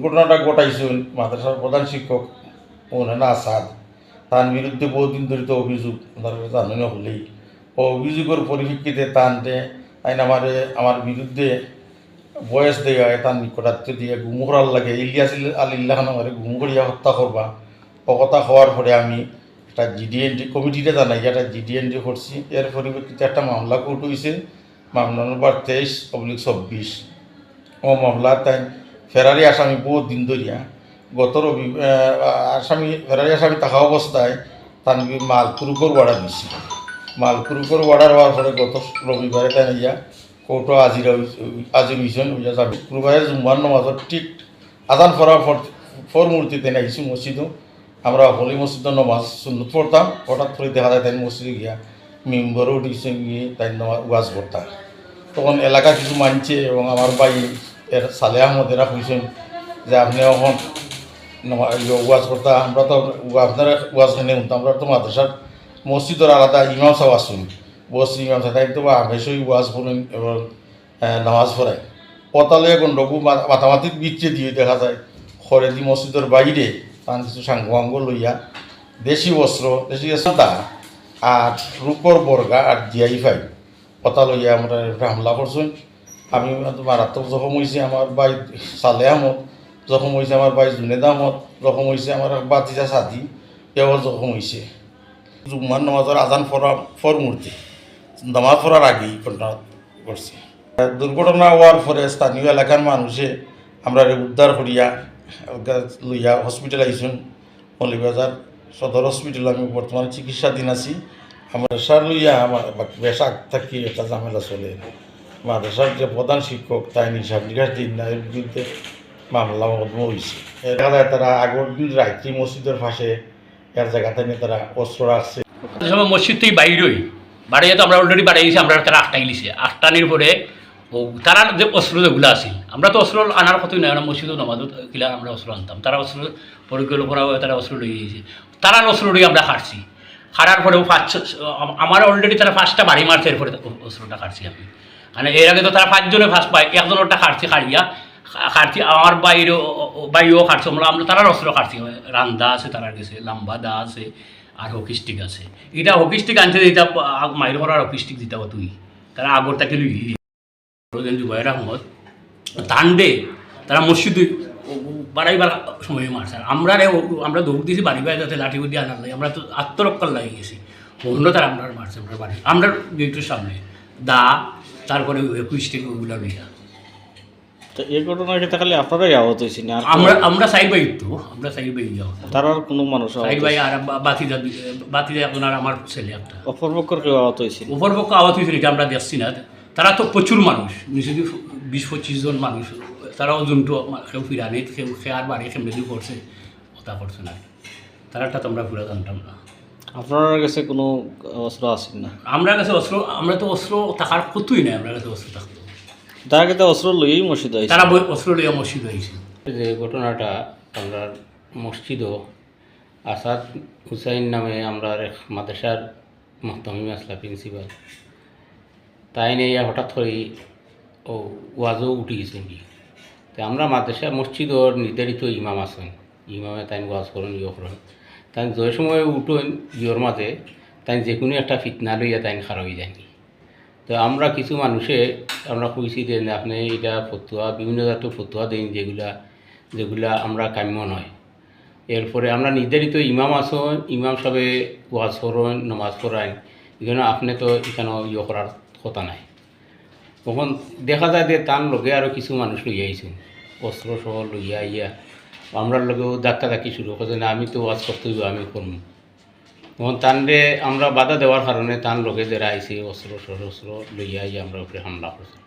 দুর্ঘটনাটা ঘটাইছেন মাদ্রাসার প্রধান শিক্ষক মৌলানা আসাদ। তার বিরুদ্ধে বহুদিন ধরে তো অভিযোগ জানানো হলেই। ও অভিযোগের পরিপ্রেক্ষিতে তানতে আইন আমার আমার বিরুদ্ধে বয়স দেওয়া তার নিকটাত্ম দিয়ে গুম করার লাগে। ইলিয়াস আলিল্লাহ আমার গুম করিয়া হত্যা করবা। অকথা হওয়ার পরে আমি একটা জিডিএনডি কমিটিতে জানাই, একটা জিডিএনডি করছি। এর পরিপ্রেক্ষিতে একটা মামলা কোর্ট হয়েছে মামলা নম্বর তেইশ অবলিক চব্বিশ। ও মামলা তাই ফেরারি আসামি বহুত দিন ধরিয়া, গত রবি আসামি, ফেরারি আসামি থাকা অবস্থায় তার মালপুরুকর ওয়ার্ডার দিছি মালপুরুকর ওয়ার্ডার হওয়ার পরে গত রবিবারে তাই ইয়া কোর্টও আজির আজির হয়েছেন হইয়া যাবে জুম্মার নমাজত ঠিক আজান ফরার ফর মূর্তিতে নাইছি মসজিদও। আমরা হলি মসজিদ নমাজ সুন্নত পড়তাম। হঠাৎ করে দেখা যায় তাই মসজিদে গিয়া মেম্বারও উঠিছে গিয়ে তাই নমাজ ওয়াজ পড়তাম তখন এলাকা কিছু মানছে এবং আমার ভাই এর সালে আহমদেরা হয়েছেন যে আপনি এখন ওয়াজ করতা আমরা তো আপনারা ওয়াজ খানে শুনতাম। আমরা তো মাদ্রাসার মসজিদের আলাদা ইমাম সাহেব আসুন বস ইমাম সাহেব তাই তো হামেশই ওয়াজ পড়েন এবং নামাজ পড়ায় পতালে গণ্ডগু মাতামাতিক বিচ্ছে দিয়ে দেখা যায়। খরেদি মসজিদের বাইরে তার কিছু সাঙ্গ লইয়া দেশি বস্ত্র দেশি সাদা আর রূপর বর্গা আর জিআই ফাই। কথা লইয়া আমরা হামলা করছেন আমি মারাত্মক জখম হয়েছে আমার ভাই সালে আহমদ জখম হয়েছে আমার ভাই জুনেদ আহমদ জখম হয়েছে আমার বাতিজা সাদি এও জখম হয়েছে জুম্মার নামাজের আজান ফরা ফর মূর্তি নামাজ পড়ার আগেই ঘটনা ঘটছে। দুর্ঘটনা হওয়ার পরে স্থানীয় এলাকার মানুষে আমরা উদ্ধার করিয়া লইয়া হসপিটাল আইসুন মলিবাজার সদর হসপিটাল আমি বর্তমানে চিকিৎসাধীন আছি। আমার সার লইয়া আমার বেশা থাকি একটা ঝামেলা চলে। মাদ্রাসার যে প্রধান শিক্ষক, তাই নিশাব নিকাশ দিন না, এর বিরুদ্ধে মামলা মকদ্দমা হয়েছে এর যায় তারা আগর দিন রাত্রি মসজিদের পাশে এর জায়গাতে নিয়ে তারা অস্ত্র রাখছে। সময় মসজিদ থেকে বাইরই বাড়িয়ে তো আমরা অলরেডি বাড়িয়েছি আমরা তারা আটটাই লিছে আটটানির পরে তারা যে অস্ত্র যেগুলো আছিল আমরা তো অস্ত্র আনার কথাই নাই মসজিদও নামাজও কিলা আমরা অস্ত্র আনতাম। তারা অস্ত্র পরিকল্পনা করে তারা অস্ত্র লইয়ে গিয়েছে তারা অস্ত্র লইয়ে আমরা খাটছি। খাটার পরেও পাঁচ আমার অলরেডি তারা পাঁচটা বাড়ি মারছে, এরপরে অস্ত্রটা কাটছি আমি। মানে এর আগে তো তারা পাঁচজনে ফার্স্ট পাই একজনেরটা কাটছি খাড়িয়া কাটছি আমার বাইরেও বাইরেও কাটছে আমরা আমরা তারার অস্ত্র কাটছি রান্দা আছে তারার গেছে, লাম্বা দা আছে, আর হকি স্টিক আছে। এটা হকি স্টিক আনতে দিতা মাইর করার হকি স্টিক দিতা তুই। তারা আগর তাকে লুই। জুবাইর আহমদ। তান্ডে তারা মসজিদ বাড়াইবার সময় মারছে। আমরা রে আমরা দৌড় দিয়েছি বাড়ি বাড়ি যাতে লাঠি দিয়ে আনার লাগে। আমরা তো আত্মরক্ষার লাগিয়ে গেছি। অন্য তারা আমরা মারছে, আমরা বাড়ি আমরা গেটের সামনে। দা তারপরে কুইস্টিক ওগুলো লইয়া তো এই ঘটনার ক্ষেত্রে খালি আপনারাই আহত হয়েছেন আর আমরা আমরা সাইড বাই তো আমরা সাইড বাই যাও তার আর কোনো মানুষ আহত সাইড বাই আর বাতিদা বাতিদা আর আমার ছেলে একটা। অপরপক্ষর কেউ আহত হয়েছিল উপরপক্ষ আওয়াজ হয়েছিল এটা আমরা দেখছি না। তারা তো প্রচুর মানুষ নিশ্চয়ই বিশ পঁচিশ জন মানুষ। তারাও জন্তু কেউ ফিরানি কেউ খেয়ার বাড়ি খেমড়ি করছে কথা করছে না। তারাটা তো আমরা পুরো জানতাম না আপনার কাছে কোনো অস্ত্র আসেন না আমরা কাছে অস্ত্র আমরা তো অস্ত্র থাকার কতই নাই আমরা কাছে অস্ত্র থাকতো তার কাছে অস্ত্র লইয়েই মসজিদ হয়েছে। তারা অস্ত্র লইয়া মসজিদ হয়েছে। যে ঘটনাটা আমরা মসজিদও আসাদ হুসাইন নামে আমরা এক মাদ্রাসার মহতমিম আসলা প্রিন্সিপাল তাই নিয়ে হঠাৎ করে ও ওয়াজও উঠে গেছে কি তো আমরা মাদ্রাসা মসজিদর নির্ধারিত ইমাম আছেন। ইমামে তাই ওয়াজ করেন ইয়ে করেন। তাই যে সময় উঠেন ইয়র মাঝে তাই যে কোনো একটা ফিতনা লইয়া তাই খারাপ হয়ে যায়নি তো আমরা কিছু মানুষে, আমরা কইছি যে আপনি এটা ফতুয়া, বিভিন্ন জাতীয় ফতুয়া দিন যেগুলা যেগুলা আমরা কাম্য নয়। এরপরে আমরা নির্ধারিত ইমাম আসন, ইমাম সবে ওয়াজ করেন, নমাজ পড়ায় এখানে আপনি তো এখানে ইয়ে করার কথা নাই। তখন দেখা যায় যে তার লগে আরও কিছু মানুষ লইয়া আইছেন, অস্ত্র সহ লইয়া আইয়া। আমরা লগেও ধাক্কা ধাক্কি শুরু করছে না আমি তো ওয়াজ করতে হইব আমি করব তখন তানরে আমরা বাধা দেওয়ার কারণে তান লগে যারা আইসি অস্ত্র শস্ত্র লইয়া আমরা উপরে হামলা করছি।